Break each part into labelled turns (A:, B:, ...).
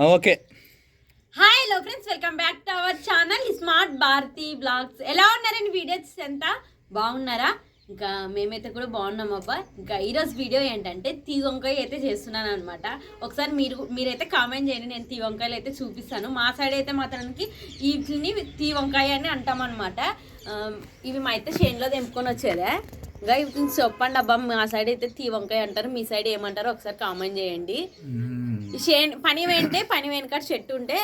A: Okay
B: hi hello friends welcome back to our channel smart Bharati vlogs ఎలా ఉన్నారండి videos ఎంత బాగున్నారా ఇంకా మేమైతే కూడా బాగున్నాం అబ్బా ఇంకా ఈరోజు వీడియో ఏంటంటే తీ వంకాయ అయితే చేస్తున్నాను అనమాట ఒకసారి మీరు మీరైతే కామెంట్ చేయండి నేను తీ వంకాయలు అయితే చూపిస్తాను. మా సైడ్ అయితే మాత్రానికి వీటిని తీ వంకాయ అని అంటామన్నమాట um, ఇవి మా అయితే చేనులో తెంపుకొని వచ్చేదే. ఇంకా వీటిని చెప్పండి అబ్బా మా సైడ్ అయితే తీ వంకాయ అంటారు మీ సైడ్ ఏమంటారో ఒకసారి కామెంట్ చేయండి. పని వెంటే పని వెనకాడ చెట్టు ఉంటే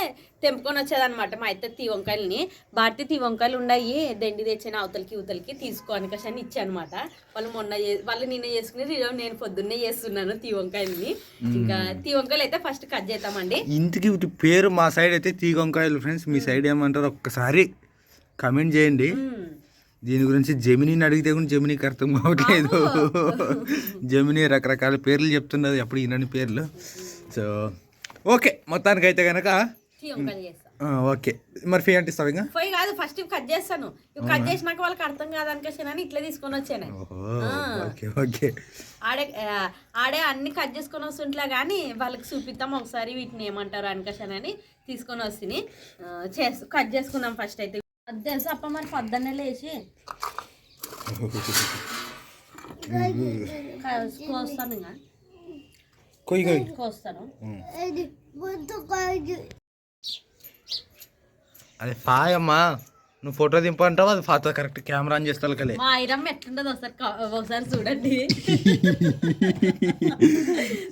B: తెంపుకొని వచ్చేదన్నమాట మా అయితే తీ వంకాయలని. భారతి తీ వంకాయలు ఉన్నాయి దండి తెచ్చిన అవతలకి ఇవతలకి తీసుకో అనకాశ అని ఇచ్చానమాట. వాళ్ళు మొన్న వాళ్ళు నిన్న చేసుకుని ఈరోజు నేను పొద్దున్నే చేస్తున్నాను తీ వంకాయలని. ఇంకా తీ వంకాయలు అయితే ఫస్ట్ కట్ చేద్దామండి.
A: ఇంటికి పేరు మా సైడ్ అయితే తీగొంకాయలు ఫ్రెండ్స్ మీ సైడ్ ఏమంటారు ఒక్కసారి కమెంట్ చేయండి. దీని గురించి జమినీని అడిగితే కూడా జమినీకి అర్థం కావట్లేదు. జమినీ రకరకాల పేర్లు చెప్తున్నది అప్పుడు ఈయనని పేర్లు. సో ఓకే మొత్తానికైతే కనుక ఓకే. మరి ఫీ అంటే ఇస్తావు ఇంకా?
B: పోయి కాదు ఫస్ట్ కట్ చేస్తాను. కట్ చేసినాక వాళ్ళకి అర్థం కాదనికేసానని ఇట్లా తీసుకొని వచ్చాను
A: ఓకే ఓకే.
B: ఆడే ఆడే అన్ని కట్ చేసుకొని వస్తుంట్లా కానీ వాళ్ళకి చూపిద్దాం ఒకసారి వీటిని ఏమంటారు అనుకషానని తీసుకొని వస్తుంది. చేసు కట్ చేసుకుందాం ఫస్ట్ అయితే. అది తెలుసు అప్ప మరి పొద్దున్నే లేచి? కోస్తాను ఇంకా.
A: కొయ్యి కొయ్యి
B: కోస్తాను.
A: అదే ఫాయ్ అమ్మా నువ్వు ఫోటో దింపంటావు? అది ఫాతో కరెక్ట్ కెమెరా ఆన్ చేస్తా కలే
B: మా ఐరమ్ ఎట్లుండదు ఒకసారి ఒకసారి చూడండి.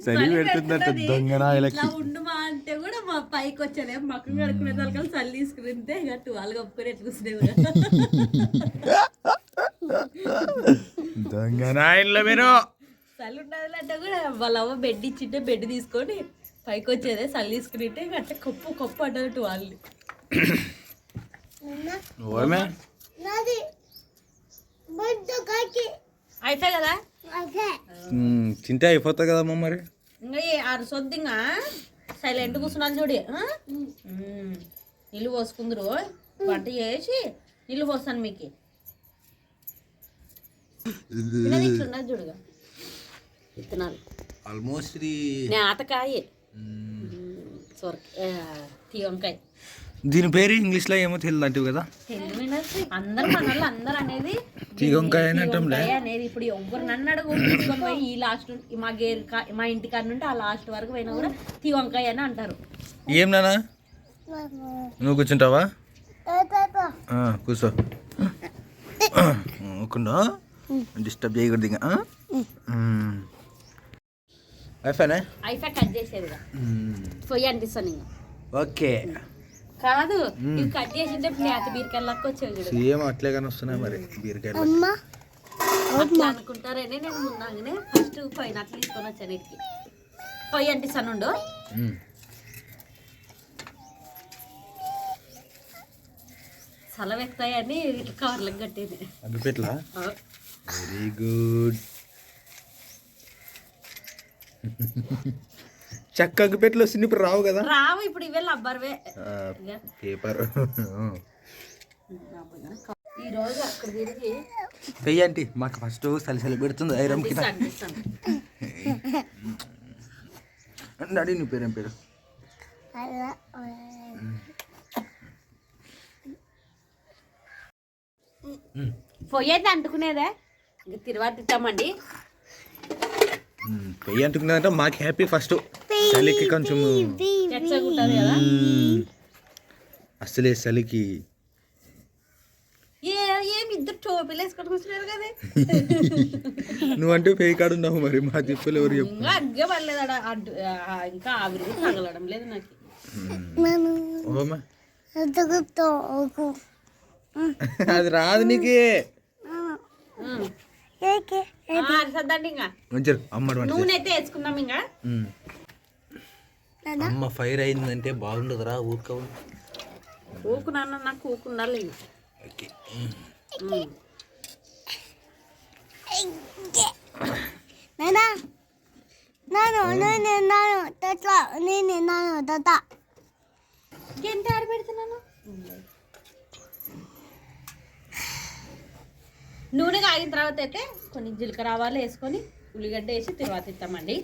A: చలి పెడుతుందంట
B: ఇట్లా ఉండు మా అంటే కూడా మా పైకి వచ్చానే మక్కలు కడుక్కునే తలకలు చల్లి తీసుకుంటే ఇక టువాల్ కప్పుకొని ఎట్లా కూర్చునేవి
A: దొంగనాయల్లో మీరు?
B: చలి ఉండదు అంటే కూడా వాళ్ళ అవ్వ బెడ్ ఇచ్చింటే బెడ్ తీసుకొని పైకి వచ్చేదే చల్లి తీసుకునింటే ఇక అట్లా కప్పు కప్పు అంటారు టువాల్
A: నువ్వేమే
B: అయితే కదా?
A: తింటే అయిపోతాయి కదమ్మా మరి.
B: ఇంకా ఈ అరసొద్దు ఇంకా సైలెంట్ కూర్చున్నాను చూడి. నీళ్ళు పోసుకుందరు. వంట చేసి నీళ్ళు పోస్తాను మీకు. ఇట్లున్నది చూడుగా విత్తనాలు
A: ఆల్మోస్ట్
B: నేతకాయ సొర తీ వంకాయ.
A: దీని పేరు ఇంగ్లీష్లో ఏమో తెలియదు అంటివి కదా.
B: అందరు మన వాళ్ళు అందరు అనేది
A: తీ వంకాయ అని అంటాంలే.
B: అనేది ఇప్పుడు ఎవరు నన్ను అడుగు తీసుకొని పోయి ఈ లాస్ట్ మా గేర్ కా- మా ఇంటి కాడ నుండి ఆ లాస్ట్ వరకు పోయినా కూడా తీ వంకాయ అని అంటారు.
A: ఏం నానా నువ్వు కూర్చుంటావా? ఆ, కూర్చో. ఊకుండా డిస్టర్బ్ చేయకూడదు ఇంకా అయిపోయినా
B: అయిపోయి కట్ చేసేదిగా పొయ్యి అంటిస్తాను ఇంకా.
A: ఓకే.
B: కాదు ఇవి కట్ చేసింటే నేత బీరకాయలు లెక్క వచ్చేవి చూడు.
A: సేమ్ అట్లే కానీ వస్తున్నాయి మరి బీరకాయలు.
B: అట్లా అనుకుంటారని నేను ముందాగానే ఫస్ట్ పైన అట్లా తీసుకొని వచ్చాను ఇటుకి. పొయ్యి అంటిస్తాను ఉండు.
A: మ్మ్.
B: చలవ ఎక్కుతాయని ఇట్లా కవర్లకు కట్టేది.
A: అగ్గిపెట్ల. వెరీ గుడ్ చెక్క అగ్గిపెట్టలు వస్తుంది ఇప్పుడు రావు కదా?
B: రావు ఇప్పుడు ఇవే లబ్బర్వే
A: పేపర్.
B: ఈ రోజు అక్కడ తిరిగి
A: పెయ్యంటి మాకు ఫస్ట్ సలిసలి పెడుతుంది
B: అంటిస్తాను, అంటిస్తాను
A: డాడీ నీ పేరేం పేరు?
B: అయితే అంటుకునేదే. ఇంక తిరువాత తిట్టామండి.
A: పెయ్యి అంటుకున్నదంటే మాకు హ్యాపీ ఫస్ట్. చలికి కొంచెం. అసలే చలికి. నువ్వంటే పెయ్యి కాడు ఉన్నావు మరి మా తిప్పులు ఎవరు చెప్పు.
B: ఇంకా ఆవిరి తగలడం లేదు నాకు.
A: ఓమా. అది రాదు నీకే.
B: ఇంకా. నూనె అయితే వేసుకుందాం ఇంకా.
A: మ్మ్. అమ్మ ఫైర్ అయిందంటే బాగుండదురా ఊరుకో.
B: ఊకున్నాను నాకు ఊకున్నారు
A: ఓకే.
C: నానా నాను నేను నాను తట్ల నేను నాను తత.
B: ఎంత నూనె కాగిన తర్వాత అయితే కొన్ని జీలకర్ర ఆవాలు వేసుకొని ఉల్లిగడ్డ వేసి తర్వాత ఇస్తామండి.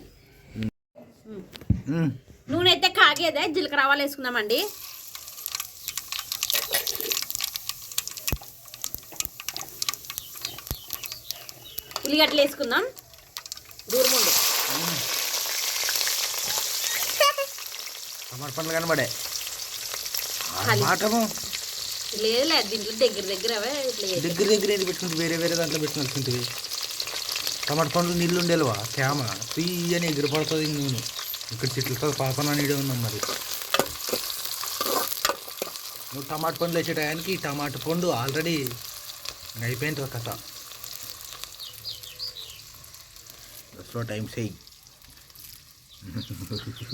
B: నూనె అయితే కాగేదే జీలకర్ర ఆవాలు వేసుకుందామండి. ఉల్లిగడ్డలు వేసుకుందాం. దూరముండు
A: కనబడే. మాటము.
B: లేదు లేదు దీంట్లో దగ్గర దగ్గర అవే ఇట్లా చేసి.
A: దగ్గర దగ్గర ఏది పెట్టుకుంటే వేరే వేరే దాంట్లో పెట్టుకుంటుంది టమాట పండ్లు నీళ్ళు ఉండేవా తేమ తీయని ఎగిరిపడుతుంది నూనె. ఇక్కడ చెట్లతో పాపన నీడే ఉన్నాం మరి. నువ్వు టమాట పండ్లు వేసే టయానికి టమాట పండు ఆల్రెడీ అయిపోయింది ఒక కథ. దట్స్ వాట్ టైం సెయింగ్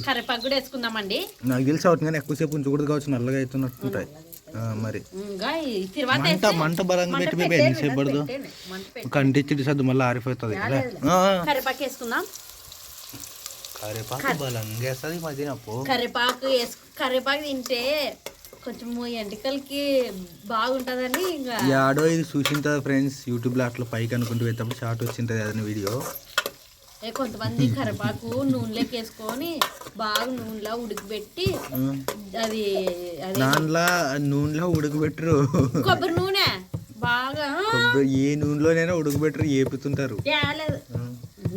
B: కరివేపాకు కూడా వేసుకుందామండి.
A: నాకు తెలిసి అవుతుంది కానీ ఎక్కువసేపు ఉంచకూడదు కావచ్చు నల్లగా అవుతున్నట్టుంటాయి మరి. మంట మంట బలంగా పెట్టి బేబీ
B: పెట్టేయండి,
A: ఎంతసేపు పడదు.
B: పెట్టేయండి, మంట పెట్టేయండి.
A: కంటిచ్చి సర్దు మళ్ళీ ఆరిపోతుంది
B: రాలేదు. కరివేపాకు
A: బలంగా వేస్తుంది ఈ మధ్యన పో.
B: కరివేపాకు వేసు కరివేపాకు తింటే కొంచెం ఎంటికలకి బాగుంటుందని ఇంకా.
A: యాడో ఇది చూసింటుంది ఫ్రెండ్స్ యూట్యూబ్లో అట్లా పైకి అనుకుంటూ వెళ్తాప్పుడు షార్ట్ వచ్చింటుంది అదే వీడియో.
B: కొంతమంది కరివేపాకు నూనెలోకి వేసుకొని బాగా నూనెలో ఉడికిపెట్టి అది
A: దాంట్లో నూనెలో ఉడకబెట్టరు.
B: కొబ్బరి నూనె? బాగా.
A: ఏ నూనెలోనైనా ఉడకబెట్టరు ఏపుతుంటారు.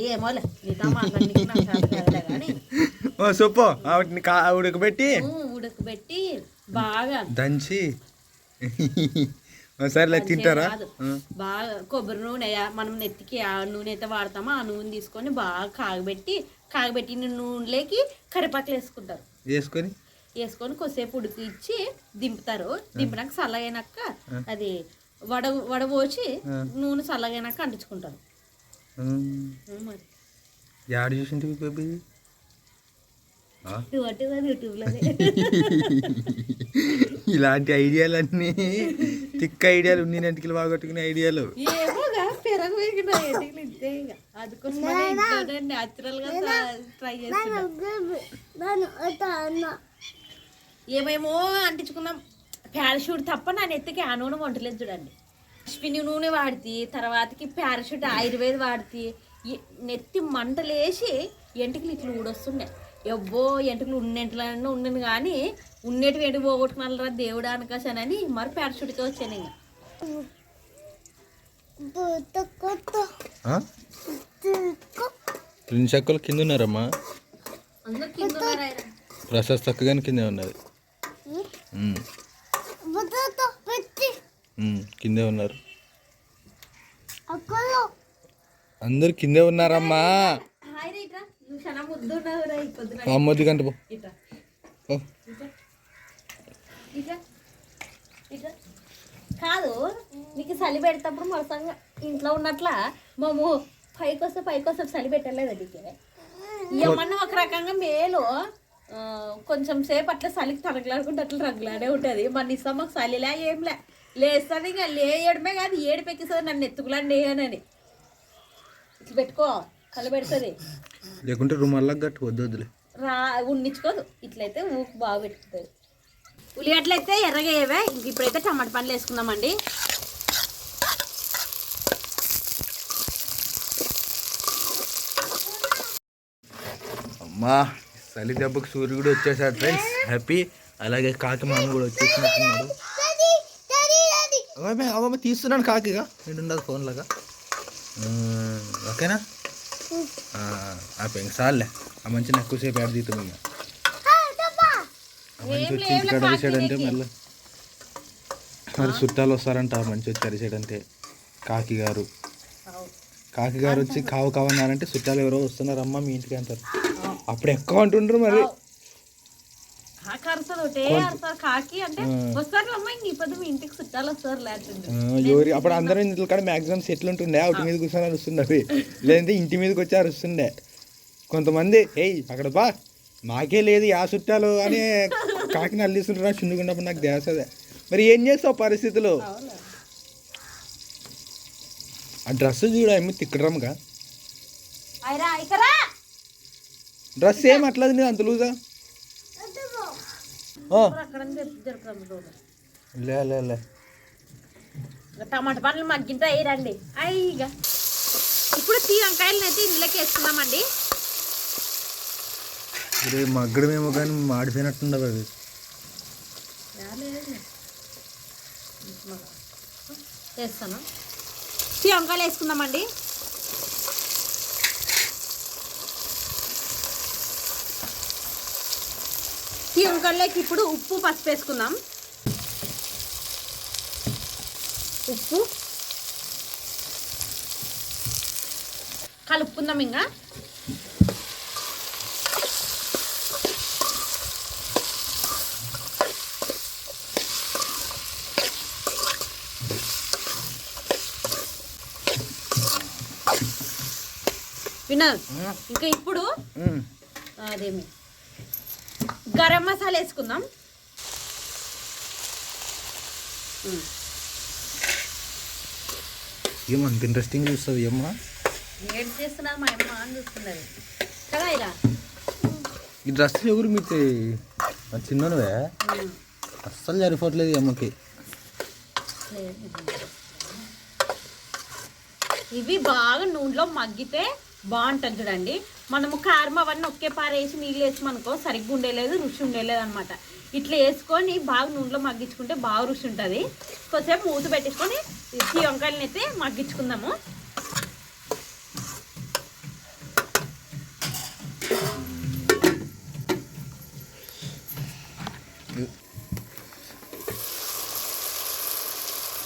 B: ఏమోలే
A: వాటిని ఉడకబెట్టి
B: ఉడకబెట్టి బాగా
A: దంచి సరేలే తింటారా.
B: బాగా కొబ్బరి నూనె మనం నెత్తికి ఆ నూనె అయితే వాడతామో ఆ నూనె తీసుకొని బాగా కాగబెట్టి కాగబెట్టిన నూనెలోకి కరివేపాకులు వేసుకుంటారు.
A: వేసుకొని?
B: వేసుకొని కొద్దిసేపు ఉడికిచ్చి దింపుతారు. దింపినాక చల్లగైనాక అది వడ వడపోసి నూనె చల్లగైనాక అంటించుకుంటారు.
A: ఉమ్,
B: ఉమ్ మరి.
A: యాడ చూసింటివి బేబీ?
B: యూట్యూబ్ యూట్యూబ్లోనే.
A: ఇలాంటి ఐడియాలన్నీ తిక్క ఐడియాలు ఉన్నాయి ఇంటికి బాగొట్టుకునే ఐడియాలు.
B: ఏమోగా పెరగ వేగిన ఇక ట్రై చేస్తున్నాం. ఏమేమో అంటించుకున్నాం. పారాషూట్ తప్ప నా నెత్తికి ఆ నూనె వంటలేదు చూడండి. అశ్విని నూనె వాడితే తర్వాతకి పారాషూట్ ఆయుర్వేద వాడితే నెత్తి మంటలేసి ఎంటికలు ఇట్లా ఊడొస్తున్నాయి ఎవ్వో ఎంటికలు ఉన్నెంట్లన్నా ఉన్నాను కానీ ఉన్నటివి ఎంటికి పోగొట్టుకున్నారా దేవుడు అనకాశానని మరి పారాషూట్కే వచ్చాను ఇంకా.
A: రెండు చెక్కలు కింద ఉన్నారమ్మా.
B: అందరు కింద ఉన్నారా ఆయన?
A: ప్రశస్త చక్కగానే కిందే ఉన్నది కిందే ఉన్నారు. అందరు కిందే ఉన్నారమ్మా.
B: ఇట్రా. ఇట్రా. కాదు నీకు చలి పెడేటప్పుడు మొత్తంగా ఇంట్లో ఉన్నట్ల మాము పైకి వస్తే పైకి వస్తే చలి పెట్టలేదు నీకు. ఏమన్నా ఒక రకంగా మేలు. కొంచెం సేపు అట్లా చలికి తనకలాడుకుంటే అట్లా రగ్గులాడే ఉంటుంది. మన ఇస్తాం మాకు చలిలే ఏంలే లేస్తుంది ఇంకా లేయడమే కాదు ఏడు పెక్కిస్తుంది నన్ను ఎత్తుకులాండి అని ఇట్లా పెట్టుకో. చలి పెడుతుంది
A: లేకుంటే రుమాల్లా గట్టు వద్దు వద్దులే.
B: రా ఉన్నించుకోదు. ఇట్లయితే ఊకు బాగా పెట్టుకుంటుంది ఉల్లిగడ్డలు అయితే ఎర్రగా ఏవే ఇంక ఇప్పుడైతే టమాటా పండ్లు వేసుకుందామండి.
A: అమ్మా చలి దెబ్బకు సూర్యుడు వచ్చేసాడు ఫ్రెండ్స్ హ్యాపీ అలాగే కాకి మామ కూడా వచ్చేసినట్టున్నాడు అవమ్మ అవమ్మ తీస్తున్నాను కాకిగా నేను ఉండదు ఫోన్ లాగా. ఓకేనా? ఆ పెంక సార్లే. ఆ మంచి ఎక్కువసేపు యాడ్ తీస్తాం ఇంకా. ఆ మంచి వచ్చి ఇంటికాడ అరిసాడంటే మళ్ళీ. మరి చుట్టాలు వస్తారంట ఆ మంచి వచ్చి అరిసాడంటే కాకి గారు. కాకి గారు వచ్చి కావు కావు అన్నారంటే చుట్టాలు ఎవరో వస్తున్నారమ్మా మీ ఇంటికి అంటారు. అప్పుడు ఎక్కువ అంటుండ్రు మరి. ఎవరి అప్పుడు అందరూ ఇంట్లో కాడ మ్యాక్సిమం సెట్లు ఉంటుండే. అవుటి మీద కూర్చొని అరుస్తుండే లేదంటే ఇంటి మీదకి వచ్చి అరుస్తుండే. కొంతమంది ఏయ్ అక్కడ బా. మాకే లేదు యా చుట్టాలు అని కాకిని అల్లిస్తుంటారా. చుండుకున్నప్పుడు నాకు దేసదే మరి ఏం చేస్తావు పరిస్థితులు? ఆ డ్రెస్ చూడ ఏమి తిక్కడరమ్గా డ్రెస్ ఏం అట్లా ఉంది అంత లూజా? లే లే లే.
B: టమాటా పండ్లు మగ్గింటే అయ్యిరండి అయ్యిగా ఇప్పుడు తీ వంకాయలను అయితే ఇందులోకి వేసుకుందామండి.
A: రే మగ్గడమేమో కానీ మాడిపోయినట్టుండవు అవి.
B: వేస్తాను. ఈ వంకాయలు వేసుకుందామండి. ఈ వంకాయలకి ఇప్పుడు ఉప్పు పసుపు వేసుకుందాం. ఉప్పు. కలుపుకుందాం ఇంకా వినోద్ ఇంకా ఇప్పుడు. అదేమి? గరం మసాలా వేసుకుందాం. ఉమ్.
A: ఏమో అంత ఇంట్రెస్టింగ్ చూస్తుంది
B: ఏం చేస్తున్నారు మా అమ్మ అని చూస్తున్నారు కదా ఇలా?
A: ఈ డ్రెస్ ఎవరు మీకు? చిన్నవే అస్సలు సరిపోవట్లేదు అమ్మకి.
B: ఇవి బాగా నూనెలో మగ్గితే బాగుంటుంది చూడండి. మనము కారం అవన్నీ ఒకే పారేసి నీళ్ళు వేసామనుకో సరిగ్గా ఉండేలేదు రుచి ఉండేలేదు అనమాట ఇట్లా వేసుకొని బాగా నూనెలో మగ్గించుకుంటే బాగా రుచి ఉంటుంది. కొద్దిసేపు మూత పెట్టేసుకొని ఈ వంకాయలని అయితే మగ్గించుకుందాము.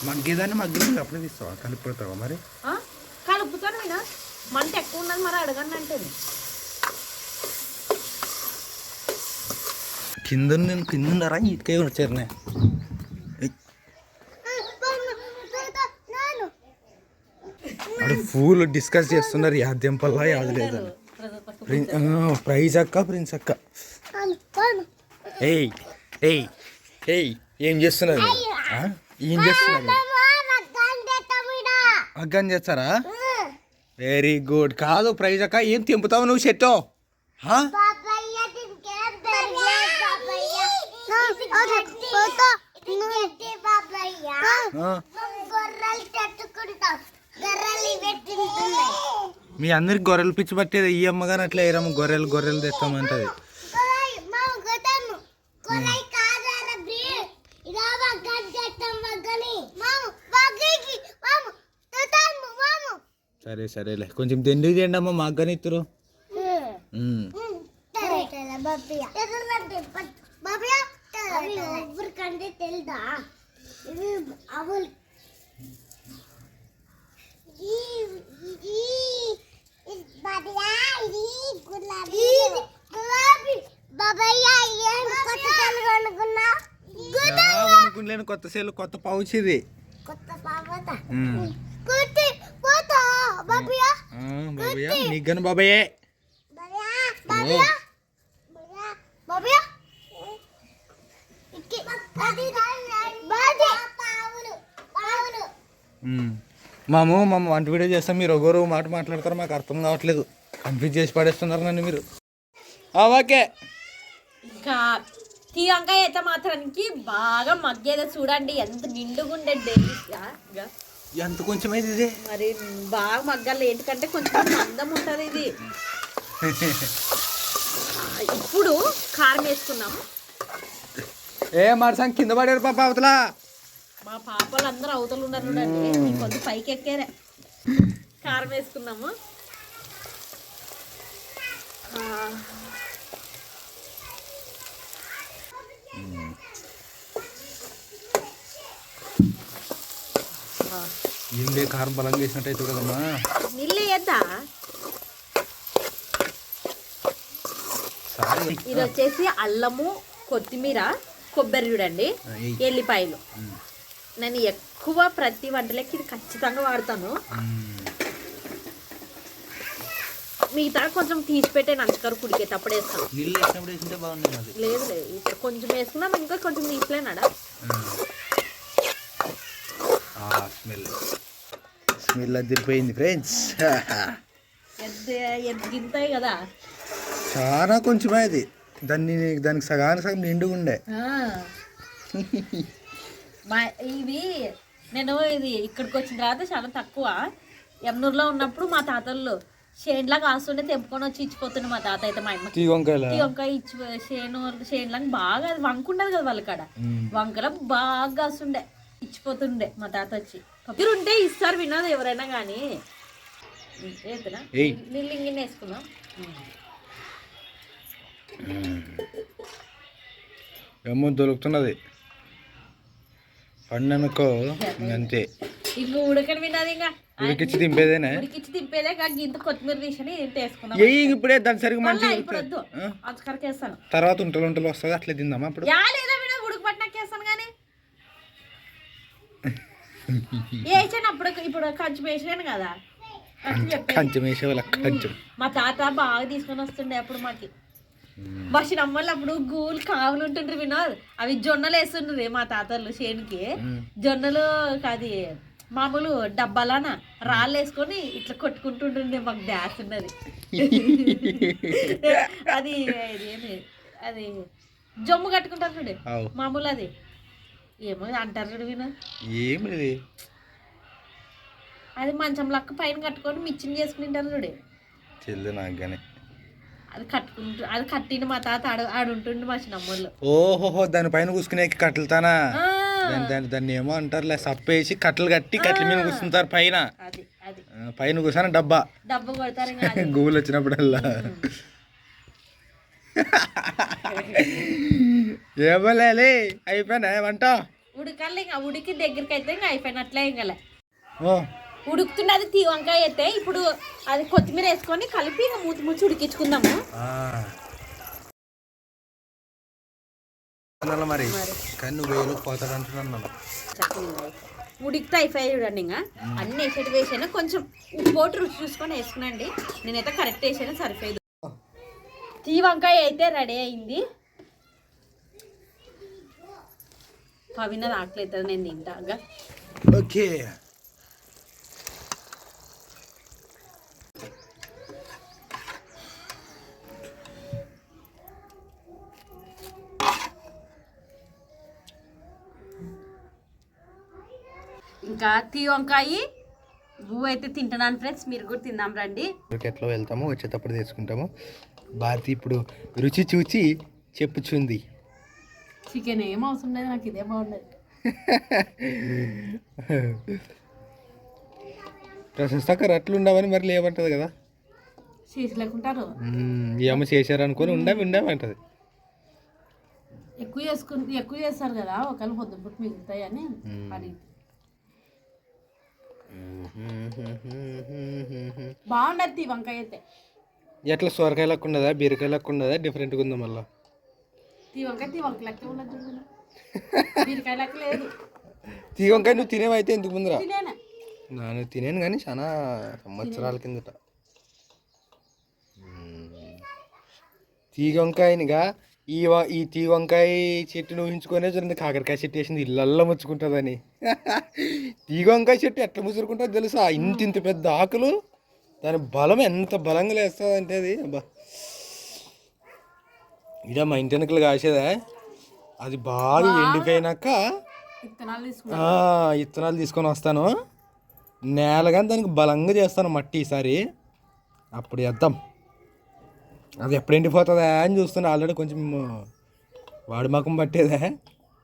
A: మగ్గేదాన్ని మగ్గిన అప్పుడే తీస్తావా? కలిపి పెడతావా మరి?
B: కలుపుతాను మంట ఎక్కువ ఉన్నది మరి అడగండి అంటే
A: కింద నేను కింద ఉన్నారా ఇటుకే వచ్చారునే
C: నాను
A: వాడు ఫూల్ డిస్కస్ చేస్తున్నారు. యాద్యంపల్లా యాది లేదని. ప్రైజ్ అక్క ప్రిన్స్ అక్క. ఏయ్ ఏయ్ ఏయ్ ఏం చేస్తున్నారు? ఆ? ఏం చేస్తున్నారు? అగ్గని చేస్తారా? వెరీ గుడ్ కాదు ప్రైజ్ అక్క ఏం తెంపుతావు నువ్వు చెట్టో? మీ అందరికి గొర్రెలు పిచ్చి పట్టేది ఈ అమ్మగాని అట్లా వేయరమ్మ గొర్రెలు గొర్రెలు తెస్తామంటది. సరే సరేలే కొంచెం తిండి తిండి అమ్మ మాకు కానీ ఇద్దరు
C: ఎవరికంటే తెలుదా ఇవి అవులు
A: అనుకుంటలేను కొత్త సేలు కొత్త పౌచ్ ఇది.
C: కొత్త పాపత
A: ఉమ్.
C: కుట్టి పోతా బాబయ్య?
A: నీకు బాబయ్యే ఉమ్. మాము మా వంట వీడియో చేస్తాం మీరు ఒకరు మాట మాట్లాడతారు మాకు అర్థం కావట్లేదు. కన్ఫ్యూజ్ చేసి పడేస్తున్నారు నన్ను మీరు. ఆ, ఓకే.
B: ఇంకా ఈ వంకాయ అయితే మాత్రానికి బాగా మగ్గేదో. చూడండి ఎంత నిండుగుండే డెలిషియా
A: ఎంత కొంచెం అయితే ఇది?
B: మరి బాగా మగ్గాలి ఏంటంటే కొంచెం అందం ఉంటుంది ఇది. ఇప్పుడు కారం వేసుకున్నాము
A: ఏ మరసం కింద పడారు పాప అవతలా?
B: మా పాపలు అందరూ అవతలు ఉన్నారు చూడండి. కొద్ది పైకి ఎక్కారే. కారం వేసుకున్నాము
A: ఏం లే కారం బలంగా వేసినట్టయితే కదమ్మా.
B: నీళ్ళు వేద్దా ఇది వచ్చేసి అల్లము కొత్తిమీర కొబ్బరి చూడండి. ఎల్లిపాయలు. నేను ఎక్కువ ప్రతి వంటలకి ఇది ఖచ్చితంగా వాడతాను. మిగతా కొంచెం తీసి పెట్టే నంచుకరు కుడికేటప్పుడు వేస్తాను. లేదు లేదు. కొంచెం వేసుకున్నాం ఇంకా కొంచెం తీసిలేనాడా
A: స్మెల్. అదిరిపోయింది ఫ్రెండ్స్
B: కదా.
A: చాలా కొంచెమే అది దాన్ని దానికి సగానికి సగం నిండుగా ఉండే.
B: మా ఇవి నేను ఇది ఇక్కడికి వచ్చిన తర్వాత చాలా తక్కువ. ఎమ్నూరులో ఉన్నప్పుడు మా తాతలు చేనులా కాస్తుంటే తెంపుకొని వచ్చి ఇచ్చిపోతుండే మా తాత అయితే మా అమ్మ.
A: తీ
B: వంకాయ ఇచ్చి చేను చేనులకు బాగా వంక ఉండదు కదా వాళ్ళ కాడ. వంకల బాగా కాస్తుండే. ఇచ్చిపోతుండే మా తాత వచ్చి. ఉంటే ఇస్తారు వినోదు ఎవరైనా కానీ. ఇంగిన వేసుకుందాం.
A: ఏమో దొరుకుతున్నది. పండనుకో అంతే.
B: ఇంక ఉడకని వినదు ఇంకా.
A: ఉడికిచ్చి దింపేదేనా?
B: ఉడికిచ్చి తిప్పేదే కాక ఇంత కొత్తిమీర తీసి ఇంత వేసుకుందాం.
A: ఏ ఇప్పుడే దాని సరిగ్గా
B: వేస్తాను.
A: తర్వాత ఉంటలు ఉంటలు వస్తుంది అట్లే తిందామా అప్పుడు
B: వేసాను అప్పుడు ఇప్పుడు కంచు వేసాను కదా. కంచు
A: కంచెం వేసే వాళ్ళ కంచెం.
B: మా తాత బాగా తీసుకొని వస్తుండే అప్పుడు మాకి. మా చిన్నమ్మలు అప్పుడు గూలు కావులు ఉంటుండ్రు వినోద్ అవి జొన్నలు వేస్తుండ్రు మా తాతలు చేనుకి. జొన్నలు అది మామూలు డబ్బాలన రాళ్ళు వేసుకొని ఇట్లా కొట్టుకుంటుంటుండే మాకు డ్యాన్స్ ఉన్నది. అది అది జమ్ము కట్టుకుంటారు చూడు. మామూలు అది. ఏమో అంటారు
A: ఇది?
B: అది మంచం లక్క పైన కట్టుకొని మిచ్చిని చేసుకుంటారు చూడు.
A: చెల్లి నాకు కానీ
B: అది కట్టుకుంటు అది కట్టిన మా తాత ఆడు ఆడుంటుండు మా చిన్నమ్మళ్ళు
A: ఓహోహో దానిపైన కూసుకునే కట్టెలుతానా?
B: ఆ,
A: దాన్ని దాన్ని దాన్ని ఏమో అంటారులే సప్పేసి కట్టెలు కట్టి కట్టెల మీద కూర్చుంటారు పైన. పైన కూర్చొని డబ్బా.
B: డబ్బు కొడతారు.
A: గూగుల్ వచ్చినప్పుడల్లా. ఏమోలే అయిపోయినా వంట?
B: ఉడకాలి ఇంకా ఉడికి దగ్గరికి అయితే ఇంకా అయిపోయినట్లే ఇంకా
A: ఓ.
B: ఉడుకుతున్నది తీ వంకాయ అయితే ఇప్పుడు అది కొత్తిమీర వేసుకొని కలిపి ఇంకా మూతి మూచి ఉడికించుకుందాము.
A: మరి
B: మరి.
A: కానీ నువ్వు వేలు పోతాడు అంటున్నాను
B: చక్కగా ఉడికితే అయిపోయాయి చూడండి ఇంకా. అన్ని వేసేటి వేసాను కొంచెం ఉప్పోటి రుచి చూసుకొని వేసుకునండి. నేనైతే కరెక్ట్ వేసాను సరిపోయేది. తీ వంకాయ అయితే రెడీ అయింది. పవిన ఆకలేదు నేను తింటాగా
A: ఓకే.
B: ఇంకా తీ వంకాయ. పువ్వు అయితే తింటున్నాను ఫ్రెండ్స్. మీరు కూడా తిందాం రండి.
A: ఎట్లా వెళ్తాము వచ్చేటప్పుడు తెచ్చుకుంటాము. భారతి ఇప్పుడు రుచి చూచి చెప్పుచుంది.
B: చికెన్ ఏం అవసరం లేదు నాకు ఇదే బాగుండదు.
A: ప్రశస్తకర్ అట్లు ఉండవని మరి లేవంటది కదా.
B: చేసి లేకుంటారు.
A: మ్మ్, ఏమో చేశారు అనుకొని ఉండవి ఉండవంటది
B: ఎక్కువ చేసుకుని ఎక్కువ చేస్తారు కదా ఒకవేళ పొద్దున పూట మిగులుతాయని అది బాగుండద్ది ఈ వంకాయ అయితే.
A: ఎట్లా సొరకాయ లెక్క ఉండదా బీరకాయ లెక్క ఉండదా డిఫరెంట్గా ఉందా మళ్ళీ?
B: తీ వంకాయ ఉన్నది
A: నువ్వు తినేవైతే ఎందుకు ముందురా? నేను తినేను కానీ చాలా సంవత్సరాల కిందట. తీగ వంకాయనిగా ఈ ఈ తీగ వంకాయ చెట్టును ఊహించుకునే చూడండి కాకరకాయ చెట్టు వేసింది ఇళ్ళల్లో ముచ్చుకుంటుందని. తీగ వంకాయ చెట్టు ఎట్లా ముసురుకుంటుందో తెలుసా? ఇంత ఇంత పెద్ద ఆకులు. దాని బలం ఎంత బలంగా లేస్తుంది అంటే అది ఇడ మా ఇంటి వెనకలు కాసేదా? అది బాగా ఎండిపోయినాక ఇత్తనాలు తీసుకొని వస్తాను. నేల కానీ దానికి బలంగా చేస్తాను మట్టి ఈసారి. అప్పుడు వేద్దాం అది ఎప్పుడు ఎండిపోతుందా అని చూస్తున్నా. ఆల్రెడీ కొంచెం వాడి మకం పట్టేదా?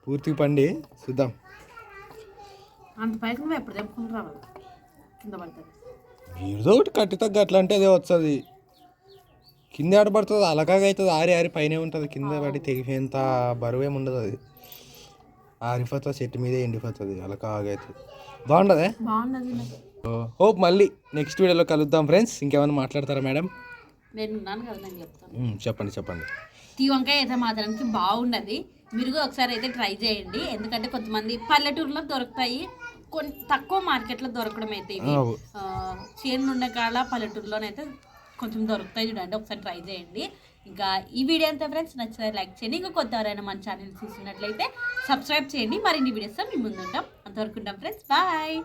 A: పూర్తిగా పండి. చూద్దాం.
B: అంత పైకి ఎప్పుడు రావాలి? కింద పడుతుంది.
A: ఏదో ఒకటి కట్టి తగ్గ అట్లా అంటే అదే వస్తుంది కింద ఆడ పడుతుంది అలకాగా అవుతుంది ఆరి ఆరి పైనే ఉంటుంది. కింద పడి తెగిపోయేంత బరువు ఏమి ఉండదు అది. ఆరిపోతుంది చెట్టు మీదే ఎండిపోతుంది. అలకాగా అవుతుంది బాగుండదే. హోప్ మళ్ళీ నెక్స్ట్ వీడియోలో కలుద్దాం ఫ్రెండ్స్. ఇంకేమైనా మాట్లాడతారా మేడం?
B: నేను ఉన్నాను కదా నేను చెప్తాను.
A: మ్మ్, చెప్పండి చెప్పండి.
B: తీ వంకాయ అయితే మాత్రానికి బాగున్నది మీరు ఒకసారి అయితే ట్రై చేయండి. ఎందుకంటే కొంతమంది పల్లెటూరులో దొరుకుతాయి. కొన్ని తక్కువ మార్కెట్లో దొరకడం అయితే ఇవి చేను ఉండే కాడ పల్లెటూరులోనైతే కొంచెం దొరుకుతాయి చూడండి. ఒకసారి ట్రై చేయండి. ఇంకా ఈ వీడియో అంతా ఫ్రెండ్స్ నచ్చితే లైక్ చేయండి. ఇంకా కొత్త ఎవరైనా మన ఛానల్ చూసినట్లయితే సబ్స్క్రైబ్ చేయండి. మరిన్ని వీడియోస్ మీ ముందు ఉంటాం అంతవరకు ఉంటాం ఫ్రెండ్స్. బాయ్.